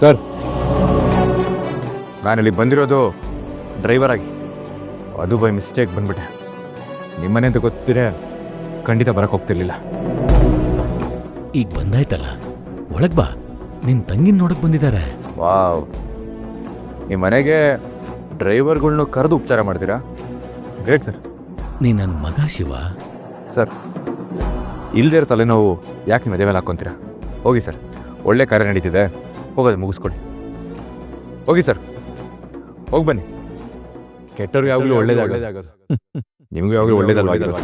Sir. ನಾನಿಲ್ಲಿ ಬಂದಿರೋದು driver ಆಗಿ. ಅದು ಬೈ ಮಿಸ್ಟೇಕ್ ಬಂದ್ಬಿಟ್ಟೆ. ನಿಮ್ಮನೆ ಅಂತ ಗೊತ್ತಿದ್ರೆ ಖಂಡಿತ ಬರಕ್ಕೆ ಹೋಗ್ತಿರ್ಲಿಲ್ಲ. ಈಗ ಬಂದಾಯ್ತಲ್ಲ? ಒಳಗ್ ಬಾ. ನಿನ್ ತಂಗಿನ ನೋಡಕ್ ಬಂದಿದ್ದಾರೆ ವಾವ್. ನಿಮ್ಮ ಮನೆಗೆ ಡ್ರೈವರ್ಗಳ್ನು ಕರೆದು ಉಪಚಾರ ಮಾಡ್ತೀರಾ? Great sir. ನೀ ನನ್ನ ಮಗ ಶಿವ. ಸರ್ ಇರೋ ತಲೆನೋವು ಯಾಕೆ ನಿಮ್ಮ ಮದುವೆ ಮೇಲೆ ಹಾಕ್ಕೊಂತೀರಾ ಹೋಗಿ ಸರ್ ಒಳ್ಳೆ ಕಾರ್ಯ ನಡೀತಿದೆ. ಹೋಗೋದು ಮುಗಿಸ್ಕೊಳ್ಳಿ. ಹೋಗಿ ಸರ್. ಹೋಗಿ ಬನ್ನಿ. ಕೆಟ್ಟವ್ರಿಗೆ ಯಾವಾಗಲೂ ಒಳ್ಳೇದಾಗೋದು. ನಿಮಗೂ ಯಾವಾಗಲೂ ಒಳ್ಳೇದಲ್ವಾಗಿರೋದು.